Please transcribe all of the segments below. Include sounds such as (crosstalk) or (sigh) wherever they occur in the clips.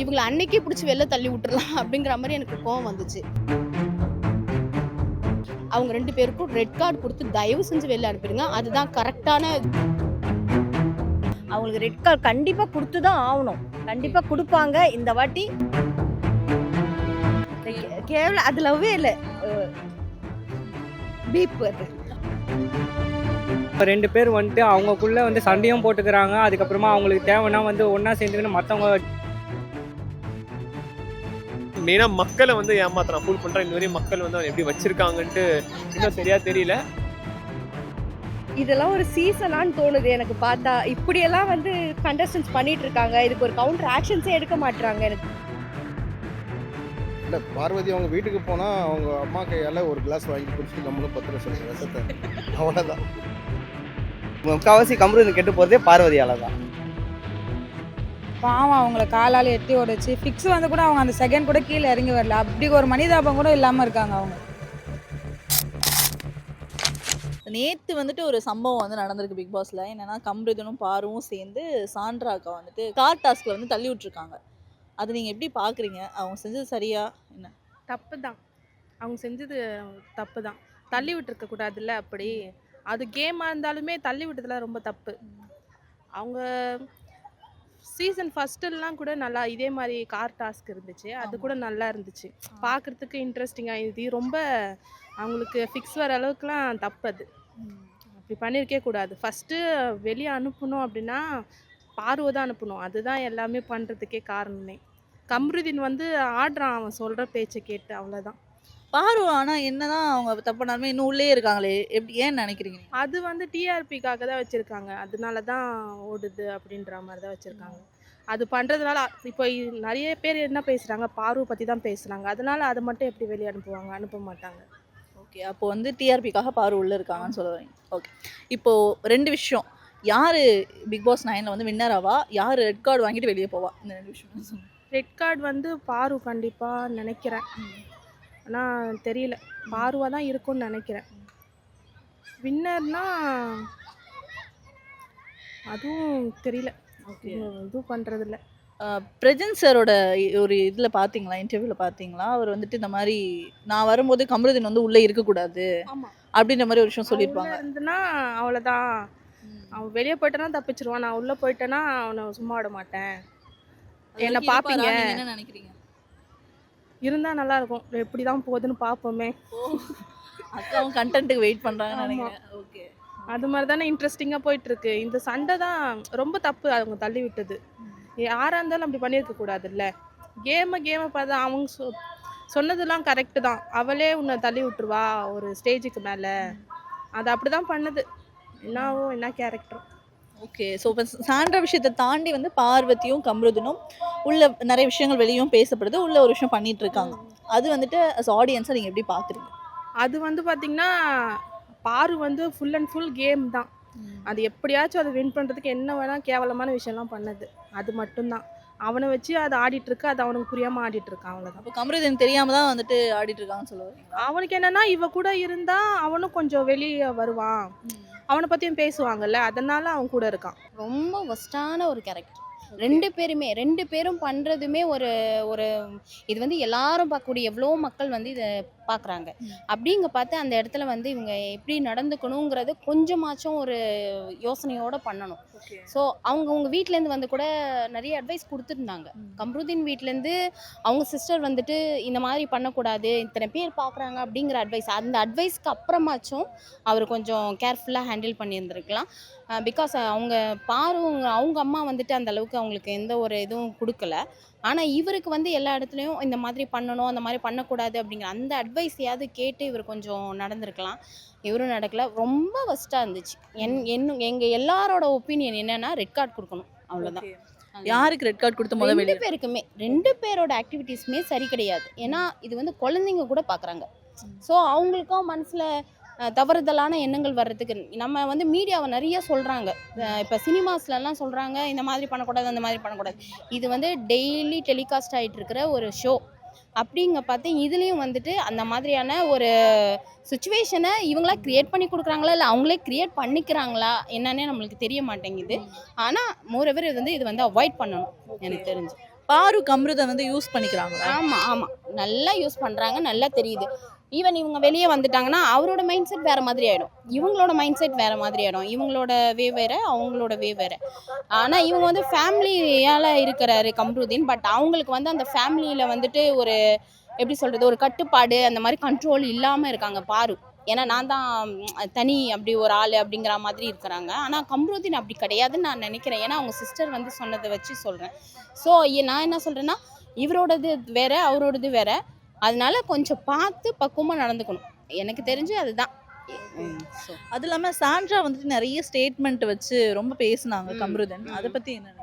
இவங்களை அன்னைக்கே பிடிச்சி வெளில தள்ளி விட்டுறலாம் அப்படிங்கிற மாதிரி எனக்கு கோவம் வந்துச்சு. அவங்க ரெண்டு பேருக்கும் ரெட் கார்டு கொடுத்து தயவு செஞ்சு வெளில அனுப்பிடுங்க. அதுதான் கரெக்டான அவங்களுக்கு ரெட் கார்டு கண்டிப்பா கொடுத்து தான் ஆகணும். கண்டிப்பா கொடுப்பாங்க. இந்த வாட்டி கேவலம் அது லவ்வே இல்லை. பீப் அது இப்போ ரெண்டு பேர் வந்துட்டு அவங்கக்குள்ள வந்து சண்டையும் போட்டுக்கிறாங்க. அதுக்கப்புறமா அவங்களுக்கு தேவைன்னா வந்து ஒன்றா சேர்ந்துக்கின்னு மற்றவங்க மெயினாக மக்களை வந்து ஏமாத்துறான். ஃபுல் பண்ணுறான் இந்த வரையும் மக்கள் வந்து அவன் எப்படி வச்சிருக்காங்கன்ட்டு இன்னும் சரியா தெரியல. இதெல்லாம் ஒரு சீசனான்னு தோணுது எனக்கு பார்த்தா. இப்படியெல்லாம் வந்து கண்டஸ்டன்ஸ் பண்ணிட்டு இருக்காங்க. இதுக்கு ஒரு கவுண்டர் ஆக்ஷன்ஸே எடுக்க மாட்டாங்க எனக்கு. இல்லை பார்வதி அவங்க வீட்டுக்கு போனால் அவங்க அம்மா கையால் ஒரு கிளாஸ் வாங்கி குடிச்சு நம்மளும் பத்து லட்சம் ரசத்தை அவ்வளோதான் முக்கால்வாசி கம்ருது கெட்டு போகிறதே பார்வதியால தான் பாவம் அவங்கள காலால் எட்டி உடைச்சு ஃபிக்ஸ் வந்து கூட அவங்க அந்த செகண்ட் கூட கீழே இறங்கி வரல. அப்படி ஒரு மனிதாபம் கூட இல்லாமல் இருக்காங்க அவங்க. நேற்று வந்துட்டு ஒரு சம்பவம் வந்து நடந்திருக்கு பிக் பாஸ்ல என்னன்னா கம்ருதனும் பாருவும் சேர்ந்து சாண்ட்ராக்கா வந்துட்டு கார் டாஸ்க்ல வந்து தள்ளி விட்டுருக்காங்க. அது நீங்க எப்படி பாக்குறீங்க? அவங்க செஞ்சது சரியா? என்ன? தப்பு தான் அவங்க செஞ்சது தப்பு தான் தள்ளி விட்டுருக்க கூடாதுல்ல அப்படி. அது கேமாக இருந்தாலுமே தள்ளி விட்டதுல ரொம்ப தப்பு. அவங்க சீசன் ஃபஸ்ட்டுலாம் கூட நல்லா இதே மாதிரி கார் டாஸ்க் இருந்துச்சு. அது கூட நல்லா இருந்துச்சு. பார்க்குறதுக்கு இன்ட்ரெஸ்டிங்காக இது. ரொம்ப அவங்களுக்கு ஃபிக்ஸ் வர அளவுக்குலாம் தப்பு அது அப்படி பண்ணியிருக்கே கூடாது. ஃபஸ்ட்டு வெளியே அனுப்பணும் அப்படின்னா பார்வை தான் அனுப்பணும். அதுதான் எல்லாமே பண்ணுறதுக்கே காரணமே. கம்ருதீன் வந்து ஆடுறான். அவன் சொல்கிற பேச்சை கேட்டு. அவ்வளோதான் பாரு. ஆனா என்னதான் அவங்க தப்பு பண்ணாலுமே இன்னும் உள்ளே இருக்காங்களே. எப்படி ஏன் நினைக்கிறீங்க? அது வந்து டிஆர்பிக்காக தான் வச்சுருக்காங்க. அதனால தான் ஓடுது அப்படின்ற மாதிரி தான் வச்சுருக்காங்க. அது பண்ணுறதுனால இப்போ இ- நிறைய பேர் என்ன பேசுகிறாங்க பார்வை பற்றி தான் பேசுகிறாங்க அதனால அதை மட்டும் எப்படி வெளியே அனுப்புவாங்க? அனுப்ப மாட்டாங்க. ஓகே. அப்போ வந்து டிஆர்பிக்காக பாரு உள்ள இருக்காங்கன்னு சொல்ல வரீங்க ஓகே. இப்போ ரெண்டு விஷயம். யாரு பிக் பாஸ் நைன்ல வந்து வின்னர் ஆவா? யாரு ரெட் கார்டு வாங்கிட்டு வெளியே போவா? இந்த ரெண்டு விஷயம். ரெட் கார்டு வந்து பாரு கண்டிப்பாக நினைக்கிறேன். ஆனால் தெரியல. பாருவாக தான் இருக்கும்னு நினைக்கிறேன். வின்னர்னா அதுவும் தெரியல. இதுவும் பண்ணுறதில்ல பிரஜன் சாரோட ஒரு இதில் பார்த்தீங்களா இன்டர்வியூவில் பார்த்தீங்களா அவர் வந்துட்டு இந்த மாதிரி நான் வரும்போது கமருதீன் வந்து உள்ளே இருக்கக்கூடாது அப்படின்ற மாதிரி ஒரு விஷயம் சொல்லியிருப்பாங்க. இருந்துன்னா அவ்வளோதான் அவன் வெளியே போயிட்டானா தப்பிச்சிருவான். நான் உள்ளே போயிட்டேன்னா அவனை சும்மா விட மாட்டேன். என்ன பார்ப்பீங்க? என்ன நினைக்கிறீங்க? இருந்தால் நல்லா இருக்கும் எப்படி தான் போகுதுன்னு பார்ப்போமே அக்காவும் கண்டென்ட்டுக்கு வெயிட் பண்ணுறாங்கன்னு ஆமா. நினைக்கிறேன். ஓகே அது மாதிரி தானே இன்ட்ரெஸ்டிங்காக போயிட்டுருக்கு. இந்த சண்டை தான் ரொம்ப தப்பு அவங்க தள்ளி விட்டது. யாராக இருந்தாலும் அப்படி பண்ணியிருக்க கூடாதுல்ல. கேமை கேமை பார்த்தா அவங்க சொ சொன்னதெல்லாம் கரெக்டு தான். அவளே உன்னை தள்ளி விட்டுருவா ஒரு ஸ்டேஜுக்கு மேலே. அது அப்படி தான் பண்ணுது. என்னவோ என்ன கேரக்டர் ஓகே ஸோ இப்போ சாண்ட்ரா விஷயத்தை தாண்டி வந்து பார்வதியும் கம்ருதனும் உள்ள நிறைய விஷயங்கள் வெளியும் பேசப்படுது. உள்ள ஒரு விஷயம் பண்ணிட்டு இருக்காங்க அது வந்துட்டு அஸ் ஆடியன்ஸை நீங்கள் எப்படி பார்க்குறீங்க அது வந்து பார்த்தீங்கன்னா பாரு வந்து ஃபுல் அண்ட் ஃபுல் கேம் தான். அது எப்படியாச்சும் அதை வின் பண்ணுறதுக்கு என்ன வேணால் கேவலமான விஷயம்லாம் பண்ணது. அது மட்டும்தான். அவனை வச்சு அதை ஆடிட்டு இருக்கு அது அவனுக்கு புரியாமல் ஆடிட்டு இருக்கான் அவ்வளோதான் அப்போ கம்ருதன் தெரியாம தான் வந்துட்டு ஆடிட்டு இருக்காங்கன்னு சொல்ல வரீங்களா அவனுக்கு என்னன்னா இவ கூட இருந்தா அவனும் கொஞ்சம் வெளியே வருவான். அவனை பத்தியும் பேசுவாங்கல்ல அதனால அவன் கூட இருக்கான். ரொம்ப ஒஸ்டான ஒரு கேரக்டர் ரெண்டு பேருமே ரெண்டு பேரும் பண்ணுறதுமே ஒரு ஒரு இது வந்து எல்லாரும் பார்க்கக்கூடிய எவ்வளோ மக்கள் வந்து இதை பார்க்குறாங்க அப்படிங்க பார்த்து அந்த இடத்துல வந்து இவங்க எப்படி நடந்துக்கணுங்கிறது கொஞ்சமாச்சும் ஒரு யோசனையோட பண்ணணும். ஸோ அவங்க அவங்க வீட்டிலேருந்து வந்து கூட நிறைய அட்வைஸ் கொடுத்துருந்தாங்க. கம்ருதீன் வீட்டிலேருந்து அவங்க சிஸ்டர் வந்துட்டு இந்த மாதிரி பண்ணக்கூடாது இத்தனை பேர் பார்க்குறாங்க அப்படிங்கிற அட்வைஸ் அந்த அட்வைஸ்க்கு அப்புறமாச்சும் அவர் கொஞ்சம் கேர்ஃபுல்லாக ஹேண்டில் பண்ணியிருந்திருக்கலாம். பிகாஸ் அவங்க பாருங்க அவங்க அம்மா வந்துட்டு அந்த அளவுக்கு அவங்களுக்கு எந்த ஒரு இதுவும் கொடுக்கல. ஆனால் இவருக்கு வந்து எல்லா இடத்துலையும் இந்த மாதிரி பண்ணணும் அந்த மாதிரி பண்ணக்கூடாது அப்படிங்கிற அந்த அட்வைஸையாவது கேட்டு இவர் கொஞ்சம் நடந்திருக்கலாம். இவரும் நடக்கல. ரொம்ப ஃபஸ்ட்டாக இருந்துச்சு. என் என்னும் எங்கள் எல்லாரோட ஒப்பீனியன் என்னன்னா ரெட் கார்டு கொடுக்கணும். அவ்வளோதான் யாருக்கு ரெட் கார்டு கொடுத்த முதல் ரெண்டு பேருக்குமே ரெண்டு பேரோட ஆக்டிவிட்டீஸுமே சரி கிடையாது. ஏன்னா இது வந்து குழந்தைங்க கூட பார்க்குறாங்க ஸோ அவங்களுக்கும் மனசில் தவறுதலான எண்ணங்கள் வர்றதுக்கு நம்ம வந்து மீடியாவை நிறைய சொல்கிறாங்க இப்போ சினிமாஸ்லலாம் சொல்கிறாங்க இந்த மாதிரி பண்ணக்கூடாது அந்த மாதிரி பண்ணக்கூடாது. இது வந்து டெய்லி டெலிகாஸ்ட் ஆகிட்டு இருக்கிற ஒரு ஷோ அப்படிங்க பார்த்து இதுலேயும் வந்துட்டு அந்த மாதிரியான ஒரு சுச்சுவேஷனை இவங்களா க்ரியேட் பண்ணி கொடுக்குறாங்களா? இல்லை அவங்களே க்ரியேட் பண்ணிக்கிறாங்களா? என்னன்னே நம்மளுக்கு தெரிய மாட்டேங்குது. ஆனால் மோரவர் இது வந்து இது வந்து அவாய்ட் பண்ணணும் எனக்கு தெரிஞ்சு. பாரு கம்ருதை வந்து யூஸ் பண்ணிக்கிறாங்க ஆமா ஆமா. நல்லா யூஸ் பண்றாங்க நல்லா தெரியுது. ஈவன் இவங்க வெளியே வந்துட்டாங்கன்னா அவரோட மைண்ட் செட் வேறு மாதிரி ஆகிடும் இவங்களோட மைண்ட் செட் வேற மாதிரி ஆகிடும் இவங்களோட வே வேறு அவங்களோட வே வேறு. ஆனால் இவங்க வந்து ஃபேமிலியால் இருக்கிறாரு கம்ருதீன். பட் அவங்களுக்கு வந்து அந்த ஃபேமிலியில் வந்துட்டு ஒரு எப்படி சொல்கிறது ஒரு கட்டுப்பாடு அந்த மாதிரி கண்ட்ரோல் இல்லாமல் இருக்காங்க. பாரு. ஏன்னா நான் தான் தனி அப்படி ஒரு ஆள் அப்படிங்கிற மாதிரி இருக்கிறாங்க. ஆனால் கம்ருதீன் அப்படி கிடையாதுன்னு நான் நினைக்கிறேன். ஏன்னா அவங்க சிஸ்டர் வந்து சொன்னதை வச்சு சொல்கிறேன் ஸோ நான் என்ன சொல்கிறேன்னா இவரோடது வேற அவரோடது வேற. அதனால கொஞ்சம் பார்த்து பக்குவமாக நடந்துக்கணும். எனக்கு தெரிஞ்சு அதுதான். ஸோ அது இல்லாம சாண்ட்ரா வந்துட்டு நிறைய ஸ்டேட்மெண்ட் வச்சு ரொம்ப பேசுனாங்க கம்ருதன். அதை பத்தி என்ன?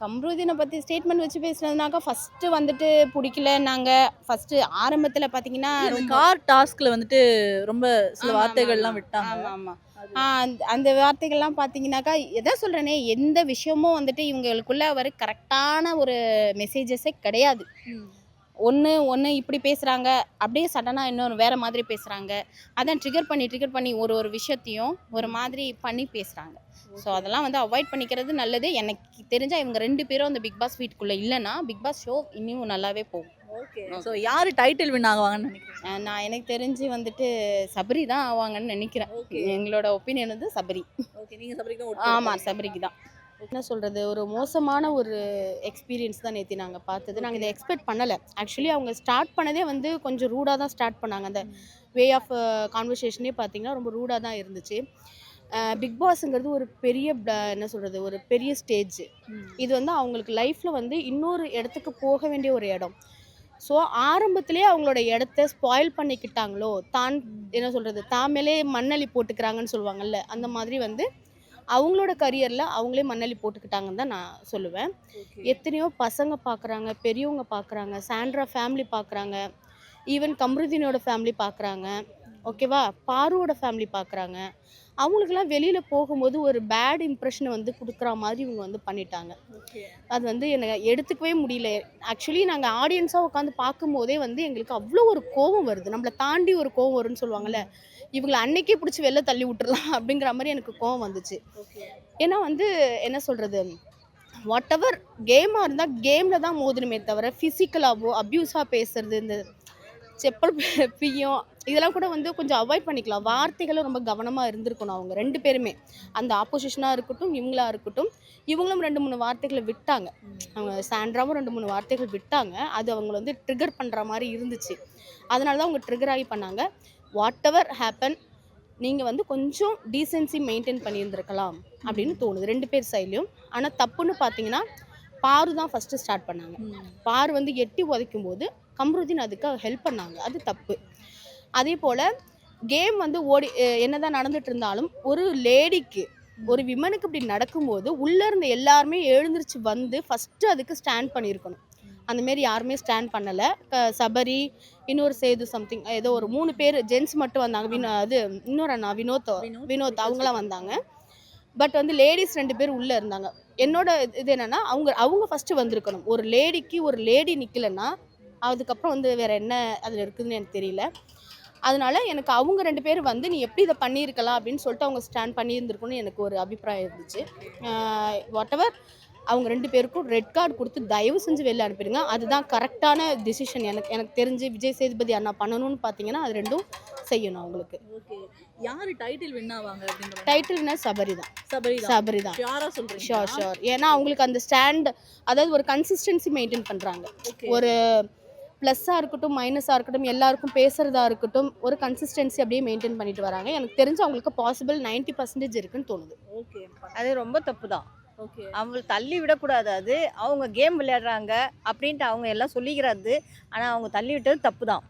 கம்ருதீனை பற்றி ஸ்டேட்மெண்ட் வச்சு பேசுனதுனாக்கா ஃபஸ்ட்டு வந்துட்டு பிடிக்கல நாங்கள் ஃபஸ்ட்டு ஆரம்பத்தில் பார்த்தீங்கன்னா கார் டாஸ்க்ல வந்துட்டு ரொம்ப சில வார்த்தைகள்லாம் விட்டாங்க. ஆமா ஆமாம் அது- அந்த அந்த வார்த்தைகள்லாம் பார்த்தீங்கன்னாக்கா எதை சொல்கிறேனே எந்த விஷயமும் வந்துட்டு இவங்களுக்குள்ள ஒரு கரெக்டான ஒரு மெசேஜஸே கிடையாது. ஒன்று ஒன்று இப்படி பேசுகிறாங்க அப்படியே சடனாக இன்னொரு வேறு மாதிரி பேசுகிறாங்க அதான் ட்ரிகர் பண்ணி ட்ரிகர் பண்ணி ஒரு ஒரு விஷயத்தையும் ஒரு மாதிரி பண்ணி பேசுகிறாங்க ஸோ அதெல்லாம் வந்து அவாய்ட் பண்ணிக்கிறது நல்லது. எனக்கு தெரிஞ்சா இவங்க ரெண்டு பேரும் அந்த பிக் பாஸ் வீட்டுக்குள்ளே இல்லைன்னா பிக் பாஸ் ஷோ இன்னும் நல்லாவே போகும். ஓகே ஸோ யார் டைட்டில் வின் ஆகுவாங்கன்னு நினைக்கிறீங்க? அஹ் நான் எனக்கு தெரிஞ்சு வந்துட்டு சபரி தான் ஆவாங்கன்னு நினைக்கிறேன். எங்களோட ஒப்பீனியன் வந்து சபரி. ஓகே நீங்க சபரிக்கு ஆமாம் சபரிக்கு தான். என்ன சொல்கிறது ஒரு மோசமான ஒரு எக்ஸ்பீரியன்ஸ் தான் நேற்று நாங்கள் பார்த்தது. நாங்கள் இதை எக்ஸ்பெக்ட் பண்ணலை. ஆக்சுவலி அவங்க ஸ்டார்ட் பண்ணதே வந்து கொஞ்சம் ரூடாக தான் ஸ்டார்ட் பண்ணாங்க. அந்த வே ஆஃப் கான்வர்சேஷனே பார்த்தீங்கன்னா ரொம்ப ரூடாக தான் இருந்துச்சு. பிக் பாஸ்ங்கிறது ஒரு பெரிய என்ன சொல்கிறது ஒரு பெரிய ஸ்டேஜ் இது வந்து அவங்களுக்கு லைஃப்பில் வந்து இன்னொரு இடத்துக்கு போக வேண்டிய ஒரு இடம். ஸோ ஆரம்பத்திலேயே அவங்களோட இடத்த ஸ்பாயில் பண்ணிக்கிட்டாங்களோ தான் என்ன சொல்கிறது தான் மேலே மண்ணள்ளி போட்டுக்கிறாங்கன்னு சொல்லுவாங்கல்ல அந்த மாதிரி வந்து அவங்களோட கரியரில் அவங்களே மண்ணள்ளி போட்டுக்கிட்டாங்கன்னு தான் நான் சொல்லுவேன். எத்தனையோ பசங்க பார்க்குறாங்க பெரியவங்க பார்க்குறாங்க சாண்ட்ரா ஃபேமிலி பார்க்குறாங்க ஈவன் கம்ருதீனோட ஃபேமிலி பார்க்குறாங்க ஓகேவா? பாருவோட ஃபேமிலி பார்க்குறாங்க அவங்களுக்கெல்லாம் வெளியில் போகும்போது ஒரு பேட் இம்ப்ரெஷனை வந்து கொடுக்குற மாதிரி இவங்க வந்து பண்ணிட்டாங்க. அது வந்து எனக்கு எடுத்துக்கவே முடியல. ஆக்சுவலி நாங்கள் ஆடியன்ஸாக உட்காந்து பார்க்கும்போதே வந்து எங்களுக்கு அவ்வளோ ஒரு கோபம் வருது. நம்மளை தாண்டி ஒரு கோபம் வரும்னு சொல்லுவாங்கல்ல. இவங்களை அன்னைக்கே பிடிச்சி வெளில தள்ளி விட்டுறலாம் அப்படிங்கிற மாதிரி எனக்கு கோவம் வந்துச்சு. ஏன்னா வந்து என்ன சொல்கிறது வாட் எவர் கேமாக இருந்தால் கேமில் தான் மோதணுமே தவிர ஃபிசிக்கலாகவோ அப்யூஸாக பேசுறது இந்த செப்பல் பி- பிய்யும் இதெல்லாம் கூட வந்து கொஞ்சம் அவாய்ட் பண்ணிக்கலாம். வார்த்தைகளும் ரொம்ப கவனமாக இருந்திருக்கணும் அவங்க ரெண்டு பேருமே. அந்த ஆப்போசிஷனாக இருக்கட்டும் இவங்களா இருக்கட்டும் இவங்களும் ரெண்டு மூணு வார்த்தைகளை விட்டாங்க. அவங்க சாண்ட்ராவும் ரெண்டு மூணு வார்த்தைகள் விட்டாங்க. அது அவங்கள வந்து ட்ரிகர் பண்ணுற மாதிரி இருந்துச்சு. அதனால தான் அவங்க ட்ரிகர் ஆகி பண்ணாங்க. வாட் எவர் ஹேப்பன் நீங்கள் வந்து கொஞ்சம் டீசென்சி மெயின்டைன் பண்ணியிருந்திருக்கலாம் அப்படின்னு தோணுது. ரெண்டு பேர் சைட்லையும் ஆனால் தப்புன்னு பார்த்தீங்கன்னா பாரு தான் ஃபஸ்ட்டு ஸ்டார்ட் பண்ணாங்க. பாரு வந்து எட்டி உதைக்கும் போது கம்ருதீன் அதுக்கு ஹெல்ப் பண்ணாங்க. அது தப்பு. அதே போல் கேம் வந்து ஓடி அஹ் என்னதான் நடந்துட்டு இருந்தாலும் ஒரு லேடிக்கு ஒரு விமனுக்கு இப்படி நடக்கும்போது உள்ளே இருந்த எல்லாருமே எழுந்திருச்சு வந்து ஃபஸ்ட்டு அதுக்கு ஸ்டாண்ட் பண்ணியிருக்கணும். அந்த மாரி யாருமே ஸ்டாண்ட் பண்ணலை. சபரி இன்னொரு சேது சம்திங் ஏதோ ஒரு மூணு பேர் ஜென்ஸ் மட்டும் வந்தாங்க. வினோ அது இன்னொரு அண்ணா வினோத் வினோத், அவங்களாம் வந்தாங்க. பட் வந்து லேடிஸ் ரெண்டு பேர் உள்ளே இருந்தாங்க. என்னோட இது என்னன்னா அவங்க அவங்க ஃபஸ்ட்டு வந்திருக்கணும். ஒரு லேடிக்கு ஒரு லேடி நிற்கலன்னா அதுக்கப்புறம் வந்து வேற என்ன அதில் இருக்குதுன்னு எனக்கு தெரியல. அதனால எனக்கு அவங்க ரெண்டு பேர் வந்து நீ எப்படி இதை பண்ணியிருக்கலாம்? அப்படின்னு சொல்லிட்டு அவங்க ஸ்டாண்ட் பண்ணியிருந்திருக்கணும்னு எனக்கு ஒரு அபிப்பிராயம் இருந்துச்சு. வாட் எவர் அவங்க ரெண்டு பேருக்கும் ரெட் கார்டு கொடுத்து தயவு செஞ்சு வெளில அனுப்பிடுங்க. அதுதான் கரெக்டான டிசிஷன் எனக்கு எனக்கு தெரிஞ்சு விஜய் சேதுபதி அண்ணா பண்ணணும்னு பார்த்தீங்கன்னா அது ரெண்டும் செய்யணும் அவங்களுக்கு. ஓகே யார் டைட்டில் வின் ஆவாங்க டைட்டில் வினர் சபரி தான் சபரி சபரி தான் ஷியாரா சொல்றீங்க? ஷோர் ஷோர் ஏன்னா அவங்களுக்கு அந்த ஸ்டாண்ட் அதாவது ஒரு கன்சிஸ்டன்சி மெயின்டைன் பண்ணுறாங்க ஒரு ப்ளஸ்ஸாக இருக்கட்டும் மைனஸாக இருக்கட்டும் எல்லாருக்கும் பேசுகிறதா இருக்கட்டும் ஒரு கன்சிஸ்டன்சி அப்படியே மெயின்டைன் பண்ணிட்டு வராங்க. எனக்கு தெரிஞ்சு அவங்களுக்கு பாசிபிள் 90% பர்சன்டேஜ் இருக்குன்னு தோணுது. ஓகே அது ரொம்ப தப்பு தான் ஓகே. அவங்க தள்ளி விடக்கூடாது அது. அவங்க கேம் விளையாடுறாங்க அப்படின்ட்டு அவங்க எல்லாம் சொல்லிக்கிறது. ஆனால் அவங்க தள்ளி விட்டது தப்பு தான்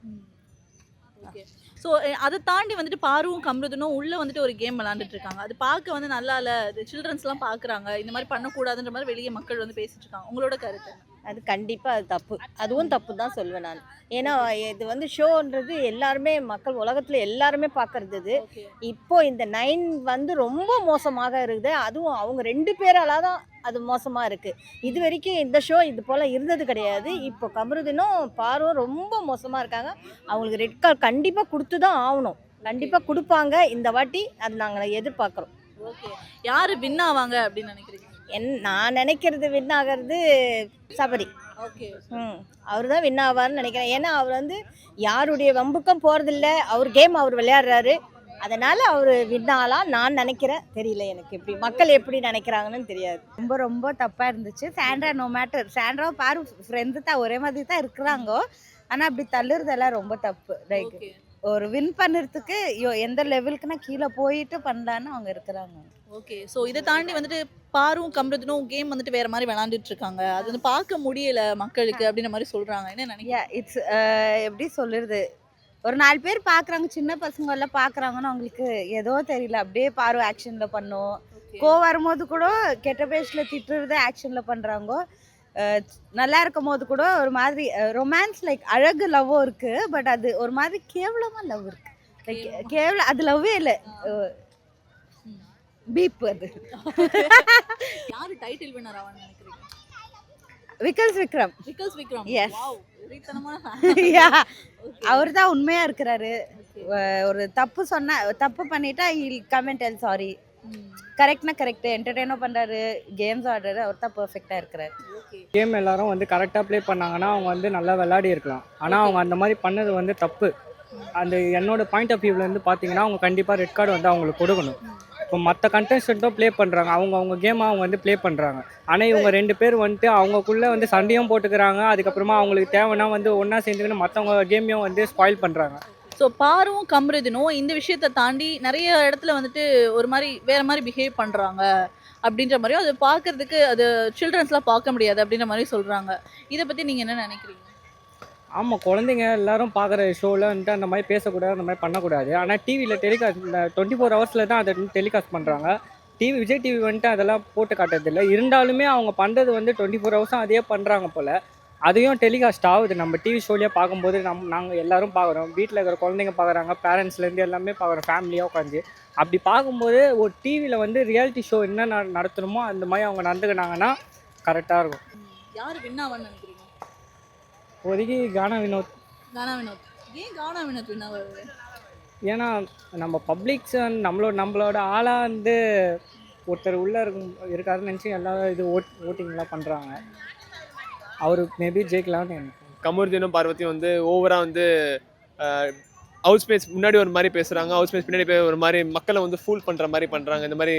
ஓகே. ஸோ அதை தாண்டி வந்துட்டு பாருவும் கம்ருதனும் உள்ள வந்துட்டு ஒரு கேம் விளாண்டுட்டு இருக்காங்க அது பார்க்க வந்து நல்லா இல்லை சில்ட்ரன்ஸ்லாம் பார்க்குறாங்க. இந்த மாதிரி பண்ணக்கூடாதுன்ற மாதிரி வெளியே மக்கள் வந்து பேசிட்டு இருக்காங்க உங்களோட கருத்து? அது கண்டிப்பாக அது தப்பு. அதுவும் தப்பு தான் சொல்வேன் நான். ஏன்னா இது வந்து ஷோன்றது எல்லாருமே மக்கள் உலகத்தில் எல்லாருமே பார்க்கறது இது. இப்போ இந்த நைன் வந்து ரொம்ப மோசமாக இருக்குது. அதுவும் அவங்க ரெண்டு பேரால தான் அது மோசமாக இருக்குது இது வரைக்கும் இந்த ஷோ இது போல் இருந்தது கிடையாது. இப்போ கமருதினும் பாரும் ரொம்ப மோசமாக இருக்காங்க. அவங்களுக்கு ரெட் கார்டு கண்டிப்பாக கொடுத்து தான் ஆகணும் கண்டிப்பாக கொடுப்பாங்க. இந்த வாட்டி அது நாங்கள் எதிர்பார்க்குறோம். ஓகே. யார் வின் ஆவாங்க அப்படின்னு நினைக்கிறீங்க? என் நான் நினைக்கிறது வின் ஆகிறது சபரி. ஓகே. ம் அவர் தான் வின் ஆவார்னு நினைக்கிறேன். ஏன்னா அவர் வந்து யாருடைய வம்புக்கும் போகிறதில்ல அவர் கேம் அவர் விளையாடுறாரு. அதனால் அவர் வின் ஆகலாம் நான் நினைக்கிறேன். தெரியல எனக்கு எப்படி மக்கள் எப்படி நினைக்கிறாங்கன்னு தெரியாது. ரொம்ப ரொம்ப தப்பாக இருந்துச்சு. Sandra no matter Sandra Paru friend தான் ஒரே மாதிரி தான் இருக்கிறாங்க. ஆனால் அப்படி தள்ளுறதெல்லாம் ரொம்ப தப்பு. லைக் ஒரு வின் பண்ணுறதுக்கு யோ- எந்த லெவலுக்குன்னா கீழே போயிட்டு பண்ணலான்னு அவங்க இருக்கிறாங்க. ஓகே ஸோ இதை தாண்டி வந்துட்டு பாரும் கம்ருதனும் கேம் வந்துட்டு வேற மாதிரி விளாண்டுட்டு இருக்காங்க. அது வந்து பார்க்க முடியல மக்களுக்கு அப்படின்ற மாதிரி சொல்றாங்க. என்ன நினைக்கிறீங்க? யா இட்ஸ் எப்படி சொல்லுறது? ஒரு நாலு பேர் பார்க்குறாங்க சின்ன பசங்க எல்லாம் பார்க்குறாங்கன்னு அவங்களுக்கு ஏதோ தெரியல. அப்படியே பார்வை ஆக்ஷனில் பண்ணும். கோ வரும்போது கூட கெட்ட பேச்சில் திட்டுறது ஆக்ஷனில் பண்ணுறாங்க நல்லா இருக்கும் போது கூட ஒரு மாதிரி ரொமான்ஸ் லைக் அழகு லவ்வும் இருக்கு. பட் அது ஒரு மாதிரி கேவலமாக லவ் இருக்கு. லைக் கேவலம். அது லவ்வே இல்லை. பீப் அது. (laughs) யாரு டைட்டில் வின்னர் ஆவான்னு நினைக்கிறீங்க? விக்கல்ஸ் விக்ரம். விக்கல்ஸ் விக்ரம். யா (laughs) அவர் தான் உண்மையா இருக்கிறாரு. ஒரு தப்பு சொன்னா தப்பு பண்ணிட்டா இல் கமெண்ட் எல் சாரி கரெக்ட்னா கரெக்ட் என்டர்டெயினும் பண்றாரு. கேம்ஸ் ஆடுறாரு. அவர் தான் பெர்ஃபெக்டா இருக்கிறாரு. கேம் எல்லாரும் வந்து கரெக்டாக ப்ளே பண்ணாங்கன்னா அவங்க வந்து நல்லா விளையாடி இருக்கலாம். ஆனால் அவங்க அந்த மாதிரி பண்ணது வந்து தப்பு. அந்த என்னோட பாயிண்ட் ஆஃப் வியூலேருந்து பார்த்தீங்கன்னா அவங்க கண்டிப்பாக ரெட் கார்டு வந்து அவங்களுக்கு கொடுக்கணும். இப்போ மற்ற கண்டெஸ்டண்ட்டும் ப்ளே பண்ணுறாங்க அவங்க அவங்க கேமை அவங்க வந்து ப்ளே பண்ணுறாங்க ஆனால் இவங்க ரெண்டு பேர் வந்துட்டு அவங்கக்குள்ளே வந்து சண்டையும் போட்டுக்கிறாங்க. அதுக்கப்புறமா அவங்களுக்கு தேவைன்னா வந்து ஒன்றா சேர்ந்துக்கின்னு மற்றவங்க கேமையும் வந்து ஸ்பாயில் பண்ணுறாங்க ஸோ பாரும் கம்ருதினும் இந்த விஷயத்தை தாண்டி நிறைய இடத்துல வந்துட்டு ஒரு மாதிரி வேறு மாதிரி பிஹேவ் பண்ணுறாங்க அப்படின்ற மாதிரியும் அது பார்க்கறதுக்கு அது சில்ட்ரன்ஸ்லாம் பார்க்க முடியாது அப்படின்ற மாதிரி சொல்கிறாங்க இதை பற்றி நீங்கள் என்ன நினைக்கிறீங்க? ஆமாம் குழந்தைங்க எல்லாரும் பார்க்குற ஷோவில் வந்துட்டு அந்த மாதிரி பேசக்கூடாது அந்த மாதிரி பண்ணக்கூடாது. ஆனால் டிவியில் டெலிகாஸ்ட் டுவெண்ட்டி ஃபோர் ஹவர்ஸில் தான் அதை டெலிகாஸ்ட் பண்ணுறாங்க டிவி விஜய் டிவி வந்துட்டு அதெல்லாம் போட்டு காட்டுறதில்ல. இருந்தாலுமே அவங்க பண்ணுறது வந்து டுவெண்ட்டி ஃபோர் ஹவர்ஸும் அதே பண்ணுறாங்க போல். அதையும் டெலிகாஸ்ட் ஆகுது. நம்ம டிவி ஷோலேயே பார்க்கும்போது நம் நாங்கள் எல்லோரும் பார்க்குறோம் வீட்டில் இருக்கிற குழந்தைங்க பார்க்குறாங்க பேரண்ட்ஸ்லேருந்து எல்லாமே பார்க்குறோம் ஃபேமிலியாக உட்காந்து அப்படி பார்க்கும்போது ஒரு டிவியில் வந்து ரியாலிட்டி ஷோ என்ன நடத்தணுமோ அந்த மாதிரி அவங்க நடந்துக்கினாங்கன்னா கரெக்டாக இருக்கும். யார் வின் ஆவான்னு இப்போதைக்கு கானா வினோத். கானா வினோத். ஏன் கானா வினோத் வின் ஏன்னா நம்ம பப்ளிக்ஸ் நம்மளோட நம்மளோட ஆளாக வந்து ஒருத்தர் உள்ளே இருக்கும் இருக்காருன்னு நினச்சி எல்லாரும் இது ஓட் ஓட்டிங்லாம் பண்ணுறாங்க அவர் மேபி ஜெயிக்கலாம்னு எனக்கு கமருதீனும் பார்வதியும் வந்து ஓவராக வந்து அவுட் மேட்ச் முன்னாடி ஒரு மாதிரி பேசுகிறாங்க அவுட் மேட்ச் பின்னாடி போய் ஒரு மாதிரி மக்களை வந்து ஃபூல் பண்ணுற மாதிரி பண்ணுறாங்க இந்த மாதிரி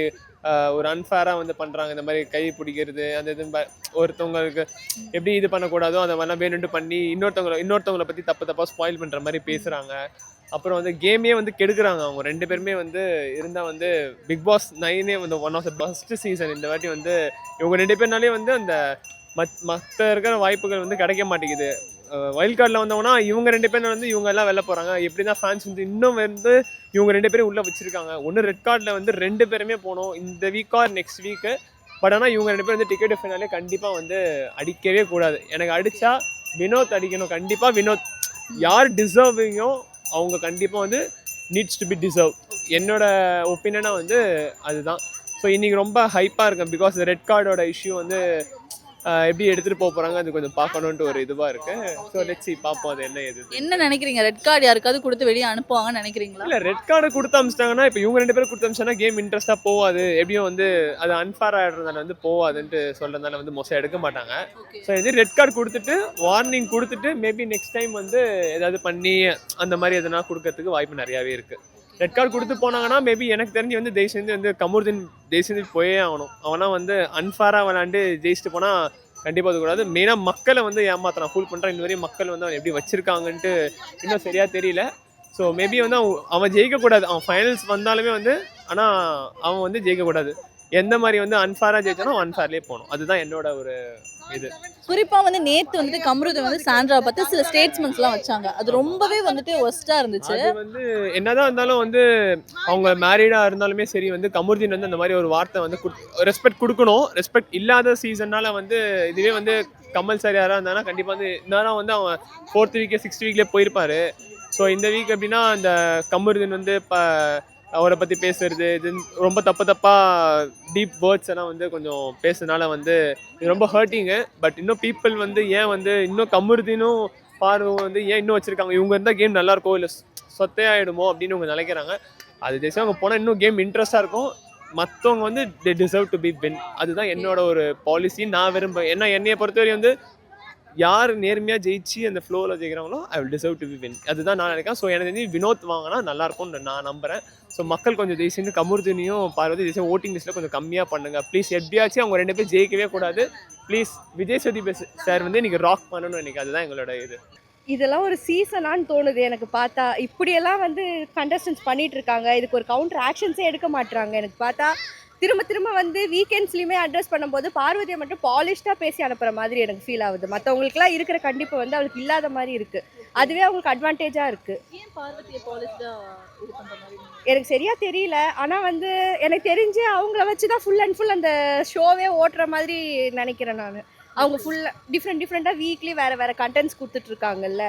ஒரு அன்ஃபேராக வந்து பண்ணுறாங்க இந்த மாதிரி கை பிடிக்கிறது அந்த இது ப- ஒருத்தவங்களுக்கு எப்படி இது பண்ணக்கூடாதோ அதை மாதிரிலாம் வேணும்ட்டு பண்ணி இன்னொருத்தவங்களை இன்னொருத்தவங்களை பற்றி தப்பு தப்பாக ஸ்பாயில் பண்ணுற மாதிரி பேசுகிறாங்க அப்புறம் வந்து கேமே வந்து கெடுக்குறாங்க அவங்க ரெண்டு பேருமே வந்து இருந்தால் வந்து பிக் பாஸ் நைனே வந்து one of the best season இந்த வாட்டி வந்து இவங்க ரெண்டு பேர்னாலே வந்து அந்த மத் மற்ற இருக்கிற வாய்ப்புகள் வந்து கிடைக்க மாட்டேங்குது. வைல்ட் கார்டில் வந்தவங்கன்னா இவங்க ரெண்டு பேரும் வந்து இவங்க எல்லாம் வெளில போகிறாங்க எப்படி தான் ஃபேன்ஸ் வந்து இன்னும் வந்து இவங்க ரெண்டு பேரும் உள்ளே வச்சுருக்காங்க. ஒன்று ரெட் கார்டில் வந்து ரெண்டு பேருமே போகணும் இந்த week or next week but ஆனால் இவங்க ரெண்டு பேரும் வந்து டிக்கெட் ஃபைனாலே கண்டிப்பாக வந்து அடிக்கவே கூடாது. எனக்கு அடித்தா வினோத் அடிக்கணும். கண்டிப்பாக வினோத். யார் டிசர்விங்கோ அவங்க கண்டிப்பாக வந்து நீட்ஸ் டு பி டிசர்வ் என்னோட ஒப்பீனியனாக வந்து அதுதான். ஸோ இன்றைக்கி ரொம்ப ஹைப்பாக இருக்கேன். பிகாஸ் ரெட் கார்டோட இஷ்யூ வந்து எப்படி எடுத்துகிட்டு போக போகிறாங்க அது கொஞ்சம் பார்க்கணுன்ட்டு ஒரு இதுவாக இருக்குது ஸோ லெட்ஸி பார்ப்போம் அது என்ன எது என்ன நினைக்கிறீங்க? ரெட் கார்டு யாருக்காவது கொடுத்து வெளியே அனுப்புவாங்கன்னு நினைக்கிறீங்களா? இல்லை ரெட் கார்டு கொடுத்து அமிச்சிட்டாங்கன்னா இப்போ இவங்க ரெண்டு பேரும் கொடுத்து அமிச்சாங்கன்னா கேம் இன்ட்ரெஸ்ட்டாக போகாது. எப்படியும் வந்து அது அன்ஃபேர் ஆகிடுறதுனால வந்து போகாதுன்ட்டு சொல்கிறதுனால வந்து மோஸ்ட்டாக எடுக்க மாட்டாங்க. ஸோ இது ரெட் கார்டு கொடுத்துட்டு வார்னிங் கொடுத்துட்டு மேபி நெக்ஸ்ட் டைம் வந்து ஏதாவது பண்ணி அந்த மாதிரி எதனா கொடுக்கறதுக்கு வாய்ப்பு நிறையாவே இருக்குது ரெட் கார்டு கொடுத்து போனாங்கன்னா மேபி எனக்கு தெரிஞ்சு வந்து தேசிந்து வந்து கமருதீன் தேசிந்து போயே ஆகணும். அவனா வந்து அன்ஃபேராக விளாண்டு ஜெயிச்சுட்டு போனால் கண்டிப்பாக அது கூடாது மெயினாக மக்களை வந்து ஏமாத்துறான் ஃபுல் பண்ணுறான் இந்த வரையும் மக்கள் வந்து அவன் எப்படி வச்சிருக்காங்கன்ட்டு இன்னும் சரியாக தெரியல. ஸோ மேபி வந்து அவன் அவன் ஜெயிக்கக்கூடாது. அவன் ஃபைனல்ஸ் வந்தாலுமே வந்து ஆனால் அவன் வந்து ஜெயிக்கக்கூடாது. எந்த மாதிரி வந்து அன்ஃபேராக ஜெயிச்சானோ அன்ஃபேர்லேயே போகணும். அதுதான் என்னோட ஒரு இது. குறிப்பா வந்து நேத்து வந்துட்டு கம்ருதன் வந்து சாண்ட்ரா பார்த்து சில ஸ்டேட்மெண்ட்ஸ்லாம் வச்சாங்க. அது ரொம்பவே வந்துட்டு ஒஸ்டா இருந்துச்சு. வந்து என்னதான் இருந்தாலும் வந்து அவங்க மேரீடா இருந்தாலுமே சரி வந்து கமருதீன் வந்து அந்த மாதிரி ஒரு வார்த்தை வந்து ரெஸ்பெக்ட் கொடுக்கணும். ரெஸ்பெக்ட் இல்லாத சீசன்னால வந்து இதுவே வந்து கமல் சார் யாராக இருந்தானா கண்டிப்பாக வந்து இந்நேரம் வந்து அவன் ஃபோர்த் வீக்கே சிக்ஸ்த் வீக்லேயே போயிருப்பாரு. ஸோ இந்த வீக் எப்படின்னா அந்த கமருதீன் வந்து இப்போ அவரை பற்றி பேசுறது இது ரொம்ப தப்பு தப்பாக டீப் வேர்ட்ஸ் எல்லாம் வந்து கொஞ்சம் பேசுனால வந்து இது ரொம்ப ஹர்ட்டிங்கு பட் இன்னும் பீப்புள் வந்து ஏன் வந்து இன்னும் கமருதீனும் பார்வை வந்து ஏன் இன்னும் வச்சுருக்காங்க? இவங்க இருந்தால் கேம் நல்லாயிருக்கோ இல்லை சொத்தையாயிடுமோ அப்படின்னு இவங்க நினைக்கிறாங்க. அது தேசம் அவங்க போனால் இன்னும் கேம் இன்ட்ரெஸ்டாக இருக்கும். மற்றவங்க வந்து they deserve to be win அதுதான் என்னோட ஒரு பாலிசி நான் விரும்புவேன் ஏன்னா என்னைய பொறுத்தவரையும் வந்து யார் நேர்மையாக ஜெயிச்சு அந்த ஃப்ளோவில் ஜெயிக்கிறாங்களோ I will deserve to be win அதுதான் நான் நினைக்கிறேன். ஸோ எனக்கு தெரிஞ்சு வினோத் வாங்கினா நல்லா இருக்கும்னு நான் நம்புறேன். ஸோ மக்கள் கொஞ்சம் தயவு செஞ்சு பார்வதி தயவு ஓட்டிங் லிஸ்ட்டில் கொஞ்சம் கம்மியாக பண்ணுங்க. ப்ளீஸ் எப்படியாச்சும் அவங்க ரெண்டு பேரும் ஜெயிக்கவே கூடாது. ப்ளீஸ் விஜய் சேதுபதி சார் வந்து இன்றைக்கி ராக் பண்ணணும்னு இன்றைக்கி அதுதான் எங்களோட இது. இதெல்லாம் ஒரு சீசனான்னு தோணுது எனக்கு பார்த்தா. இப்படியெல்லாம் வந்து கண்டஸ்டன்ஸ் பண்ணிட்டு இருக்காங்க. இதுக்கு ஒரு கவுண்டர் ஆக்ஷன்ஸே எடுக்க மாட்டுறாங்க எனக்கு பார்த்தா திரும்ப திரும்ப வந்து வீக்கெண்ட்ஸ்லையுமே அட்ரஸ் பண்ணும்போது பார்வதியை மட்டும் பாலிஷ்டாக பேசி அனுப்புகிற மாதிரி எனக்கு ஃபீல் ஆகுது. மற்றவங்களுக்குலாம் இருக்கிற கண்டிப்பு வந்து அவளுக்கு இல்லாத மாதிரி இருக்குது அதுவே அவங்களுக்கு அட்வான்டேஜாக இருக்குது எனக்கு சரியா தெரியல. ஆனால் வந்து எனக்கு தெரிஞ்சு அவங்கள வச்சு தான் ஃபுல் அண்ட் ஃபுல் அந்த ஷோவே ஓட்டுற மாதிரி நினைக்கிறேன் நான். அவங்க ஃபுல்லாக டிஃப்ரெண்ட் டிஃப்ரெண்ட்டாக வீக்லி வேறு வேறு கண்டென்ட்ஸ் கொடுத்துட்ருக்காங்கல்ல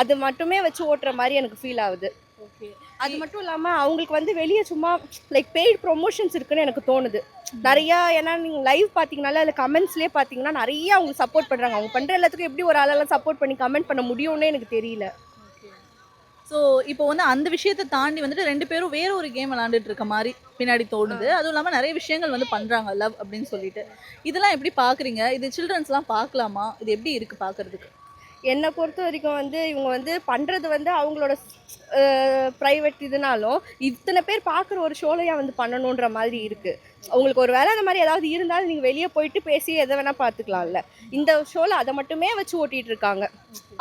அது மட்டுமே வச்சு ஓட்டுற மாதிரி எனக்கு ஃபீல் ஆகுது. ஓகே அது மட்டும் இல்லாமல் அவங்களுக்கு வந்து வெளியே சும்மா லைக் பெய்ட் ப்ரொமோஷன்ஸ் இருக்குன்னு எனக்கு தோணுது. நிறையா ஏன்னா நீங்கள் லைவ் பார்த்தீங்கனால அதில் கமெண்ட்ஸ்லேயே பார்த்தீங்கன்னா நிறைய அவங்க சப்போர்ட் பண்ணுறாங்க அவங்க பண்ணுற எல்லாத்துக்கும் எப்படி ஒரு ஆளெல்லாம் சப்போர்ட் பண்ணி கமெண்ட் பண்ண முடியும்னே எனக்கு தெரியல. ஸோ இப்போ வந்து அந்த விஷயத்தை தாண்டி வந்துட்டு ரெண்டு பேரும் வேற ஒரு கேம் விளாண்டுட்டு இருக்க மாதிரி பின்னாடி தோணுது. அதுவும் இல்லாமல் நிறைய விஷயங்கள் வந்து பண்ணுறாங்க லவ் அப்படின்னு சொல்லிட்டு. இதெல்லாம் எப்படி பார்க்குறீங்க இது சில்ட்ரன்ஸ்லாம் பார்க்கலாமா இது எப்படி இருக்கு பார்க்கறதுக்கு என்னை பொறுத்த வரைக்கும் வந்து இவங்க வந்து பண்ணுறது வந்து அவங்களோட ப்ரைவேட் இதுனாலும் இத்தனை பேர் பார்க்குற ஒரு ஷோலையாக வந்து பண்ணணுன்ற மாதிரி இருக்குது அவங்களுக்கு ஒரு வேலை அந்த மாதிரி ஏதாவது இருந்தாலும் நீங்கள் வெளியே போயிட்டு பேசி எதை வேணால் பார்த்துக்கலாம்ல. இந்த ஷோவில் அதை மட்டுமே வச்சு ஓட்டிகிட்டு இருக்காங்க.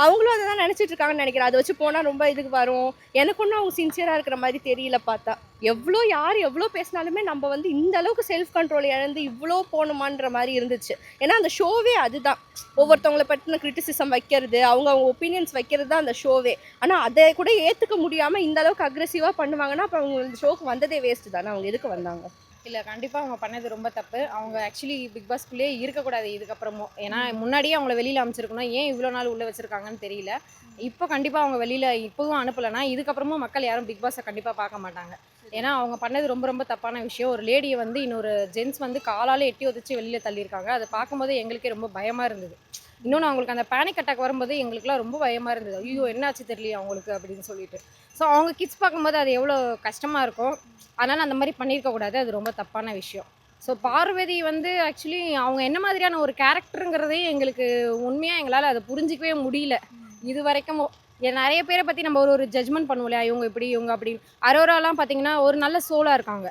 அவங்களும் அதை தான் நினச்சிட்டு இருக்காங்கன்னு நினைக்கிறேன். அதை வச்சு போனால் ரொம்ப இதுக்கு வரும். எனக்கு ஒன்றும் அவங்க சின்சியராக இருக்கிற மாதிரி தெரியல பார்த்தா. எவ்வளோ யார் எவ்வளோ பேசினாலுமே நம்ம வந்து இந்த அளவுக்கு செல்ஃப் கண்ட்ரோல் இழந்து இவ்வளோ போகணுமான்ற மாதிரி இருந்துச்சு. ஏன்னா அந்த ஷோவே அதுதான். ஒவ்வொருத்தவங்களை பற்றின கிரிட்டிசிசம் வைக்கிறது அவங்க அவங்க ஒப்பீனியன்ஸ் வைக்கிறது தான் அந்த ஷோவே ஆனால் அதை கூட ஏற்று ஏற்றுக்க முடியாமல் இந்த அளவுக்கு அக்ரெசிவாக பண்ணுவாங்கன்னா அப்போ அவங்க இந்த ஷோக்கு வந்ததே வேஸ்ட் தானே? அவங்க எதுக்கு வந்தாங்க? இல்லை கண்டிப்பாக அவங்க பண்ணது ரொம்ப தப்பு. அவங்க ஆக்சுவலி பிக் பாஸ்க்குள்ளேயே இருக்கக்கூடாது இதுக்கப்புறமும். ஏன்னா முன்னாடியே அவங்கள வெளியில் அமைச்சிருக்கணும் ஏன் இவ்வளோ நாள் உள்ளே வச்சுருக்காங்கன்னு தெரியல. இப்போ கண்டிப்பாக அவங்க வெளியில் இப்போவும் அனுப்பலைன்னா இதுக்கப்புறமும் மக்கள் யாரும் பிக் பாஸை கண்டிப்பாக பார்க்க மாட்டாங்க. ஏன்னா அவங்க பண்ணது ரொம்ப ரொம்ப தப்பான விஷயம். ஒரு லேடியை வந்து இன்னொரு ஜென்ஸ் வந்து காலால் எட்டி உதச்சி வெளியில் தள்ளியிருக்காங்க. அதை பார்க்கும்போது எங்களுக்கே ரொம்ப பயமாக இருந்தது. இன்னொன்று அவங்களுக்கு அந்த பேனிக் அட்டாக் வரும்போது எங்களுக்குலாம் ரொம்ப பயமாக இருந்தது. ஐயோ என்னாச்சு தெரியலையே அவங்களுக்கு அப்படின்னு சொல்லிட்டு. ஸோ அவங்க கிட்ஸ் பார்க்கும்போது அது எவ்வளோ கஷ்டமாக இருக்கும். அதனால் அந்த மாதிரி பண்ணியிருக்க கூடாது. அது ரொம்ப தப்பான விஷயம். ஸோ பார்வதி வந்து ஆக்சுவலி அவங்க என்ன மாதிரியான ஒரு கேரக்டருங்கிறதே எங்களுக்கு உண்மையாக எங்களால் அதை புரிஞ்சிக்கவே முடியல. இது வரைக்கும் நிறைய பேரை பற்றி நம்ம ஒரு ஒரு ஜட்மெண்ட் பண்ணுவோம் இல்லையா? இவங்க இப்படி இவங்க அப்படின்னு அரோராலாம் பார்த்தீங்கன்னா ஒரு நல்ல சோலாக இருக்காங்க.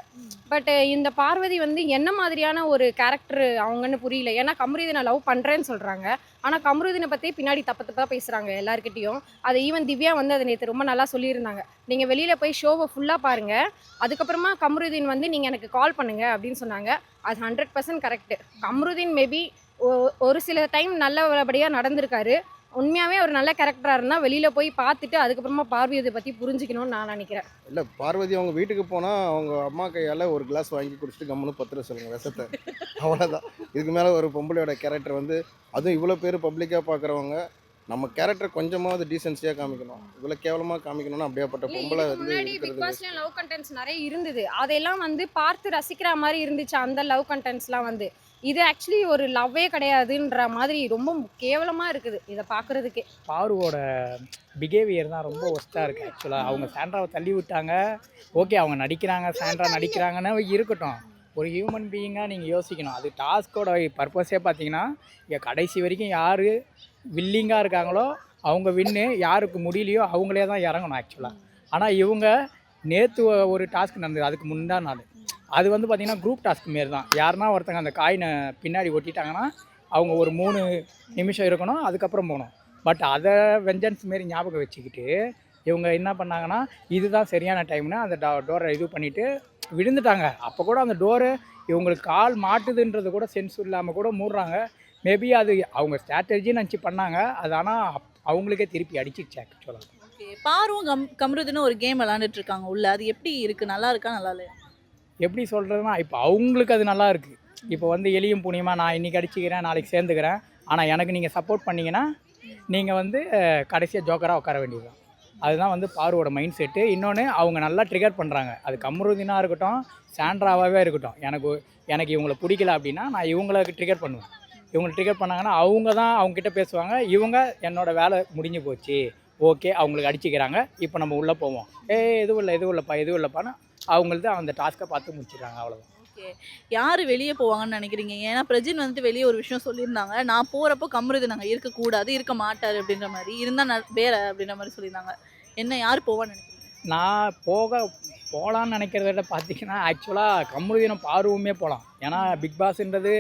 பட் இந்த பார்வதி வந்து என்ன மாதிரியான ஒரு கேரக்டர் அவங்கன்னு புரியல. ஏன்னா கமருதீனை லவ் பண்ணுறேன்னு சொல்கிறாங்க ஆனால் கமருதீனை பற்றி பின்னாடி தப்பு தப்பாக பேசுகிறாங்க எல்லாருக்கிட்டையும் அது ஈவன் திவ்யா வந்து அதை நேற்று ரொம்ப நல்லா சொல்லியிருந்தாங்க. நீங்கள் வெளியில் போய் ஷோவை ஃபுல்லாக பாருங்கள் அதுக்கப்புறமா கமருதீன் வந்து நீங்கள் எனக்கு கால் பண்ணுங்கள் அப்படின்னு சொன்னாங்க. அது hundred percent correct Kamarudeen maybe ஒரு சில டைம் நல்லபடியாக நடந்திருக்காரு. உண்மையாகவே ஒரு நல்ல கேரக்டராக இருந்தால் வெளியில் போய் பார்த்துட்டு அதுக்கப்புறமா பார்வதியை பற்றி புரிஞ்சுக்கணும்னு நான் நினைக்கிறேன். இல்லை பார்வதி அவங்க வீட்டுக்கு போனால் அவங்க அம்மா கையால் ஒரு கிளாஸ் வாங்கி குடிச்சிட்டு கம்முன்னு பத்திர சொல்லுங்கள் விஷத்தை. அவ்வளோதான் இதுக்கு மேலே ஒரு பொம்பளையோட கேரக்டர் வந்து அதுவும் இவ்வளோ பேர் பப்ளிக்காக பார்க்குறவங்க நம்ம கேரக்டர் கொஞ்சமாவது டீசென்சியாக காமிக்கணும். இவ்வளோ கேவலமாக காமிக்கணும்னா அப்படியாப்பட்ட பொம்பளை வந்து பிக் பாஸ்ல லவ் கண்டென்ட்ஸ் நிறைய இருந்தது. அதெல்லாம் வந்து பார்த்து ரசிக்கிற மாதிரி இருந்துச்சு அந்த லவ் கண்டென்ட்ஸ்லாம் வந்து. இது ஆக்சுவலி ஒரு லவ்வே கிடையாதுன்ற மாதிரி ரொம்ப கேவலமா இருக்குது இதை பார்க்கறதுக்கே. பாருவோட பிஹேவியர் தான் ரொம்ப ஒஸ்ட்டாக இருக்குது ஆக்சுவலாக அவங்க சாண்ட்ராவை தள்ளி விட்டாங்க. ஓகே அவங்க நடிக்கிறாங்க சாண்ட்ரா நடிக்கிறாங்கன்னு இருக்கட்டும். ஒரு ஹியூமன் பீயிங்காக நீங்கள் யோசிக்கணும். அது டாஸ்கோட பர்பஸே பார்த்தீங்கன்னா இங்கே கடைசி வரைக்கும் யார் வில்லிங்காக இருக்காங்களோ அவங்க வின்னு யாருக்கு முடியலையோ அவங்களே தான் இறங்கணும் ஆக்சுவலாக ஆனால் இவங்க நேற்று ஒரு டாஸ்க் நடந்தது அதுக்கு முந்தா நாள். அது வந்து பார்த்திங்கன்னா குரூப் டாஸ்க் மாரி தான். யாருன்னா ஒருத்தங்க அந்த காயினை பின்னாடி ஒட்டிட்டாங்கன்னா அவங்க ஒரு மூணு நிமிஷம் இருக்கணும் அதுக்கப்புறம் போகணும். பட் அதை வெஞ்சன்ஸ் மாரி ஞாபகம் வச்சுக்கிட்டு இவங்க என்ன பண்ணாங்கன்னா இதுதான் சரியான டைம்னு அந்த டோரை இது பண்ணிவிட்டு விழுந்துட்டாங்க. அப்போ கூட அந்த டோரு இவங்களுக்கு கால் மாட்டுதுன்றது கூட சென்ஸ் இல்லாமல் கூட மூடுறாங்க. மேபி அது அவங்க ஸ்ட்ராட்டஜி நினச்சி பண்ணாங்க. அது ஆனால் அவங்களுக்கே திருப்பி அடிச்சிருச்சு ஆக்சுவலாக பாரும் கம் கமருதுன்னு ஒரு கேம் விளாண்டுட்டு இருக்காங்க உள்ள. அது எப்படி இருக்கு? நல்லா இருக்கா? நல்லா இல்லையா? எப்படி சொல்கிறதுனா இப்போ அவங்களுக்கு அது நல்லா இருக்குது இப்போ வந்து எலியும் புனியமாக நான் இன்றைக்கி அடிச்சுக்கிறேன் நாளைக்கு சேர்ந்துக்கிறேன். ஆனால் எனக்கு நீங்கள் சப்போர்ட் பண்ணீங்கன்னா நீங்கள் வந்து கடைசியாக ஜோக்கராக உட்கார வேண்டியதுதான். அதுதான் வந்து பார்வோட மைண்ட் செட்டு இன்னொன்று அவங்க நல்லா ட்ரிகர் பண்ணுறாங்க அது கம்ருதீனாக இருக்கட்டும் சாண்ட்ராவாகவே இருக்கட்டும். எனக்கு எனக்கு இவங்களை பிடிக்கல அப்படின்னா நான் இவங்களுக்கு ட்ரிகர் பண்ணுவேன். இவங்களை ட்ரிகர் பண்ணாங்கன்னா அவங்க தான் அவங்ககிட்ட பேசுவாங்க. இவங்க என்னோட வேலை முடிஞ்சு போச்சு. ஓகே அவங்களுக்கு அடிச்சுக்கிறாங்க. இப்போ நம்ம உள்ளே போவோம். ஏ எதுவும் இல்லை எதுவும் இல்லைப்பா எதுவும் இல்லைப்பான்னு அவங்களுக்கு அந்த டாஸ்க்கை பார்த்து முடிச்சிடுறாங்க அவ்வளோதான் யார் வெளியே போவாங்கன்னு நினைக்கிறீங்க? ஏன்னா பிரஜின் வந்துட்டு வெளியே ஒரு விஷயம் சொல்லியிருந்தாங்க. நான் போகிறப்போ கமருது நாங்கள் இருக்கக்கூடாது இருக்க மாட்டார் அப்படின்ற மாதிரி. இருந்தால் வேற அப்படின்ற மாதிரி சொல்லியிருந்தாங்க. என்ன யார் போவான்னு நினைக்கிறீங்க? நான் போக போகலான்னு நினைக்கிறத விட பார்த்தீங்கன்னா ஆக்சுவலாக கம்முதினம் பார்வமே போகலாம். ஏன்னா பிக் பாஸ்ன்றது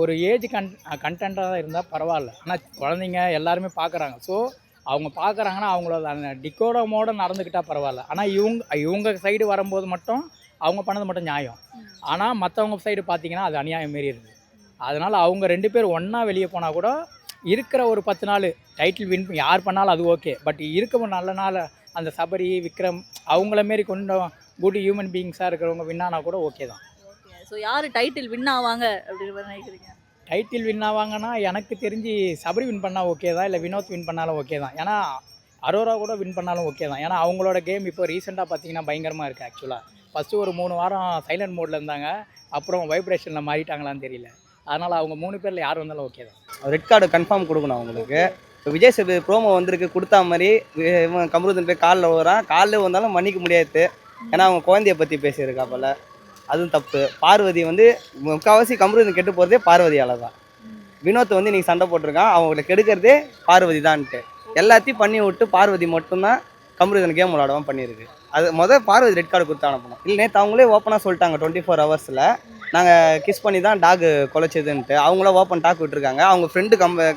ஒரு ஏஜ் கன் கண்டென்ட்டாக தான் இருந்தால் பரவாயில்ல. ஆனால் குழந்தைங்க எல்லாருமே பார்க்குறாங்க ஸோ அவங்க பார்க்குறாங்கன்னா அவங்களோட அந்த டிக்கோடமோட நடந்துக்கிட்டால் பரவாயில்ல. ஆனால் இவங்க இவங்க சைடு வரும்போது மட்டும் அவங்க பண்ணது மட்டும் நியாயம். ஆனால் மற்றவங்க சைடு பார்த்தீங்கன்னா அது அநியாயம் மாரி இருக்குது அதனால் அவங்க ரெண்டு பேர் ஒன்றா வெளியே போனால் கூட இருக்கிற ஒரு பத்து நாள் டைட்டில் வின் யார் பண்ணாலும் அது ஓகே பட் இருக்க நல்ல நாள் அந்த சபரி விக்ரம் அவங்கள மாரி கொஞ்சம் குட் ஹியூமன் பீயிங்ஸாக இருக்கிறவங்க வின் ஆனால் கூட ஓகே தான். ஸோ யார் டைட்டில் வின் ஆவாங்க அப்படின்ற மாதிரி நினைக்கிறீங்க? டைட்டில் வின் ஆவாங்கன்னா எனக்கு தெரிஞ்சு சபரி வின் பண்ணால் ஓகே தான் இல்லை வினோத் வின் பண்ணாலும் ஓகே தான். ஏன்னா அரோரா கூட வின் பண்ணாலும் ஓகே தான். ஏன்னா அவங்களோட கேம் இப்போ ரீசெண்டாக பார்த்தீங்கன்னா பயங்கரமாக இருக்குது ஆக்சுவலாக ஃபஸ்ட்டு ஒரு மூணு வாரம் சைலண்ட் மோடில் இருந்தாங்க. அப்புறம் வைப்ரேஷனில் மாறிட்டாங்களான்னு தெரியல. அதனால் அவங்க மூணு பேரில் யார் வந்தாலும் ஓகே தான். ரெட் கார்டு கன்ஃபார்ம் கொடுக்கணும் அவங்களுக்கு. இப்போ விஜய் சேது ப்ரோமோ வந்திருக்கு கொடுத்தா மாதிரி இவன் கமருதன் போய் காலில் வரான் காலில் வந்தாலும் மன்னிக்க முடியாது. ஏன்னா அவங்க குழந்தைய பற்றி பேசியிருக்காப்பல அதுவும் தப்பு. பார்வதி வந்து முக்கால்வாசி கம்ருதன் கெட்டு போகிறதே பார்வதியால் தான் வினோத் வந்து நீங்கள் சண்டை போட்டிருக்கான். அவங்களை கெடுக்கிறதே பார்வதி தான்ட்டு எல்லாத்தையும் பண்ணி விட்டு பார்வதி மட்டும்தான் கம்ருதன் கேம் விளாடவும் பண்ணியிருக்கு. அது முதல் பார்வதி ரெட் கார்டு கொடுத்து அனுப்பணும். இல்லை நேற்று அவங்களே ஓப்பனாக சொல்லிட்டாங்க டுவெண்ட்டி ஃபோர் ஹவர்ஸில் நாங்கள் கிஸ் பண்ணி தான் டாக் குலைச்சதுன்ட்டு. அவங்களாம் ஓப்பன் டாக் விட்டுருக்காங்க. அவங்க ஃப்ரெண்டு கம்ப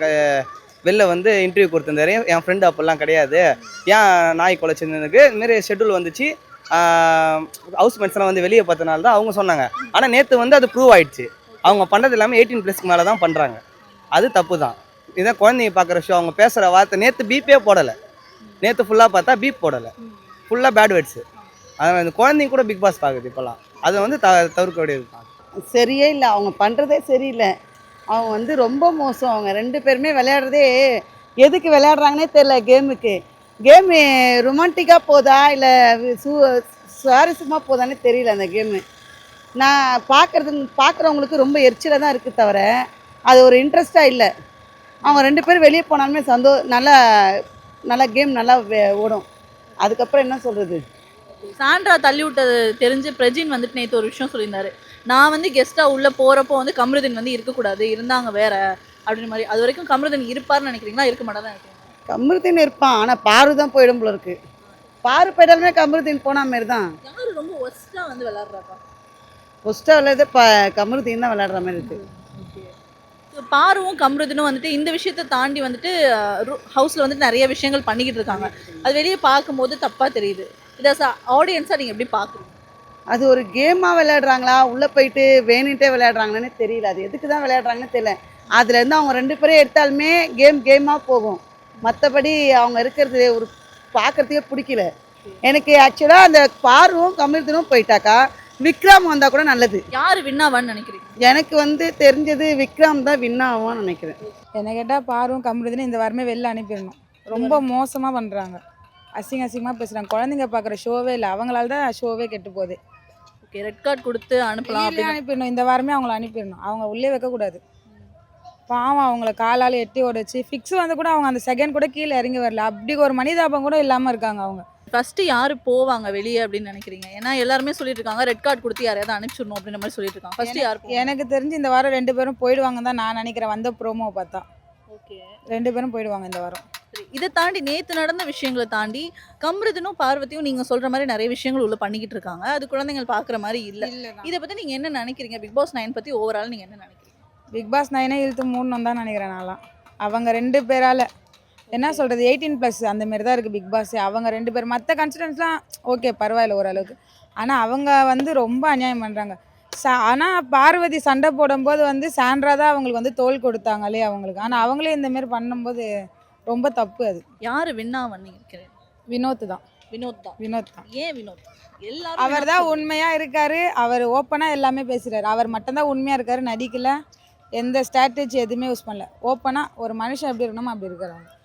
வெளில வந்து இன்டர்வியூ கொடுத்துருந்தாரு. என் ஃப்ரெண்டு அப்போல்லாம் கிடையாது. ஏன் நாய் குலைச்சிருந்ததுக்கு இதுமாரி ஷெட்யூல் வந்துச்சு. ஹவுஸ் மெட்ஸ்லாம் வந்து வெளியே பார்த்தனால தான் அவங்க சொன்னாங்க. ஆனால் நேற்று வந்து அது ப்ரூவ் ஆயிடுச்சு. அவங்க பண்ணுறது எல்லாமே எயிட்டீன் ப்ளஸ்க்கு மேலே தான் பண்ணுறாங்க அது தப்பு தான் இதான் குழந்தைங்க பார்க்குற ஷோ அவங்க பேசுகிற வார்த்தை நேற்று பீப்பே போடலை. நேற்று ஃபுல்லாக பார்த்தா பீப் போடலை. ஃபுல்லாக பேட் வேர்ட்ஸு அதனால் இந்த குழந்தைங்க கூட பிக் பாஸ் பார்க்குது இப்போல்லாம். அதை வந்து த தவிர்க்க வேண்டியது சரியே இல்லை. அவங்க பண்ணுறதே சரியில்லை. அவங்க வந்து ரொம்ப மோசம். அவங்க ரெண்டு பேருமே விளையாடுறதே எதுக்கு விளையாடுறாங்கன்னே தெரில கேமுக்கு. கேம் ரொமான்டிக்காக போதா? இல்லை சு சுவாரஸ்யமாக போதான்னு தெரியல அந்த கேமு நான் பார்க்குறது பார்க்குறவங்களுக்கு ரொம்ப எரிச்சலாக தான் இருக்குது தவிர அது ஒரு இன்ட்ரெஸ்ட்டாக இல்லை. அவங்க ரெண்டு பேரும் வெளியே போனாலுமே சந்தோ நல்லா நல்லா கேம் நல்லா வே- ஓடும். அதுக்கப்புறம் என்ன சொல்கிறது சாண்ட்ரா தள்ளி விட்டது தெரிஞ்சு பிரஜின் வந்துட்டு நேற்று ஒரு விஷயம் சொல்லியிருந்தாரு. நான் வந்து கெஸ்ட்டாக உள்ளே போகிறப்போ வந்து கமருதன் வந்து இருக்கக்கூடாது இருந்தாங்க வேற அப்படின்ற மாதிரி. அது வரைக்கும் கமருதன் இருப்பார்னு நினைக்கிறீங்களா? இருக்க மாட்டாதான் நினைக்கிறீங்க கமருதீன் இருப்பான் ஆனால் பாரு தான் போயிடும் போல இருக்கு. பாரு போயிட்டாலுமே கமருதீன் போன மாதிரி தான். யார் ரொம்ப ஒஸ்ட்டாக வந்து விளாட்றாப்பா ஃபஸ்ட்டாக விளையாடு ப கமருதீன் தான் விளையாடுற மாதிரி இருக்கு. பாருவும் கம்ருதனும் வந்துட்டு இந்த விஷயத்தை தாண்டி வந்துட்டு ஹவுஸில் வந்துட்டு நிறைய விஷயங்கள் பண்ணிக்கிட்டு இருக்காங்க. அது வெளியே பார்க்கும்போது தப்பாக தெரியுது. இதை ஆடியன்ஸாக நீங்கள் எப்படி பார்க்குறீங்க அது ஒரு கேமாக விளையாடுறாங்களா? உள்ளே போயிட்டு வேணுன்ட்டே விளையாடுறாங்கன்னு தெரியல. அது எதுக்கு தான் விளையாடுறாங்கன்னு தெரியல. அதுலேருந்து அவங்க ரெண்டு பேரும் எடுத்தாலுமே கேம் கேமாக போகும். மற்றபடி அவங்க இருக்கிறது ஒரு பார்க்குறதுக்கே பிடிக்கல. எனக்கு ஆக்சுவலாக அந்த பார்வும் கமருதனும் போயிட்டாக்கா விக்ரம் வந்தால் கூட நல்லது. யார் வின்னாவான்னு நினைக்கிறீங்க? எனக்கு வந்து தெரிஞ்சது விக்ரம் தான் வின் நினைக்கிறேன். என்னை கேட்டால் பாரும் கம்ருதுன்னு இந்த வாரமே வெளில அனுப்பிடணும். ரொம்ப மோசமாக பண்ணுறாங்க அசிங்க அசிங்கமாக பேசுகிறாங்க குழந்தைங்க பார்க்குற ஷோவே இல்லை. அவங்களால தான் ஷோவே கெட்டு போகுது. ஓகே ரெட் கார்டு கொடுத்து அனுப்பலாம் அனுப்பிடணும். இந்த வாரமே அவங்கள அனுப்பிடணும். அவங்க உள்ளே வைக்கக்கூடாது. பாவம் அவங்கள காலால் எட்டி உடச்சி ஃபிக்ஸ் வந்து கூட அவங்க அந்த செகண்ட் கூட கீழே இறங்கி வரல. அப்படி ஒரு மனிதாபம் கூட இல்லாமல் இருக்காங்க அவங்க. ஃபர்ஸ்ட் யார் போவாங்க வெளியே அப்படின்னு நினைக்கிறீங்க? ஏன்னா எல்லாருமே சொல்லிட்டு இருக்காங்க ரெட் கார்டு கொடுத்து யாரையாவது அனுப்பிச்சிடணும் அப்படின்ற மாதிரி சொல்லிட்டு இருக்காங்க. ஃபர்ஸ்ட் யார்? எனக்கு தெரிஞ்சு இந்த வாரம் ரெண்டு பேரும் போயிடுவாங்க தான் நான் நினைக்கிறேன். வந்த ப்ரோமோ பார்த்தா. ஓகே ரெண்டு பேரும் போயிடுவாங்க இந்த வாரம். இதை தாண்டி நேத்து நடந்த விஷயங்களை தாண்டி கம்ருதனும் பார்வதியும் நீங்க சொல்ற மாதிரி நிறைய விஷயங்கள் உள்ள பண்ணிக்கிட்டு இருக்காங்க. அது குழந்தைகள் பாக்குற மாதிரி இல்ல. இதை பத்தி நீங்க என்ன நினைக்கிறீங்க? பிக் பாஸ் நைன் பத்தி ஓவரால் நீங்க என்ன நினைக்கிறீங்க? பிக் பாஸ் நைனே இழுத்து மூணு தான் நினைக்கிறேன் நான்லாம். அவங்க ரெண்டு பேரால். என்ன சொல்கிறது எயிட்டீன் ப்ளஸ் அந்த மாதிரி தான் இருக்குது பிக் பாஸ். அவங்க ரெண்டு பேர் மற்ற கன்சிடன்ஸ்லாம் ஓகே பரவாயில்ல ஓரளவுக்கு. ஆனால் அவங்க வந்து ரொம்ப அநியாயம் பண்ணுறாங்க ச ஆனால் பார்வதி சண்டை போடும்போது வந்து சாண்ட்ரா தான் அவங்களுக்கு வந்து தோல் கொடுத்தாங்களே அவங்களுக்கு. ஆனால் அவங்களே இந்த மாதிரி பண்ணும்போது ரொம்ப தப்பு அது. யாரு வின்னாவன்னு நினைக்கிறேன் வினோத் தான். வினோத் தான். வினோத் தான். ஏன் வினோத்? எல்லாரும் அவர் தான். உண்மையாக இருக்காரு அவர் ஓப்பனாக எல்லாமே பேசுகிறாரு அவர் மட்டும்தான் உண்மையாக இருக்காரு நடிக்கல. எந்த ஸ்ட்ராட்டஜி எதுவுமே யூஸ் பண்ணல. ஓப்பனாக ஒரு மனுஷன் எப்படி இருக்கணுமோ அப்படி இருக்கிறாங்க.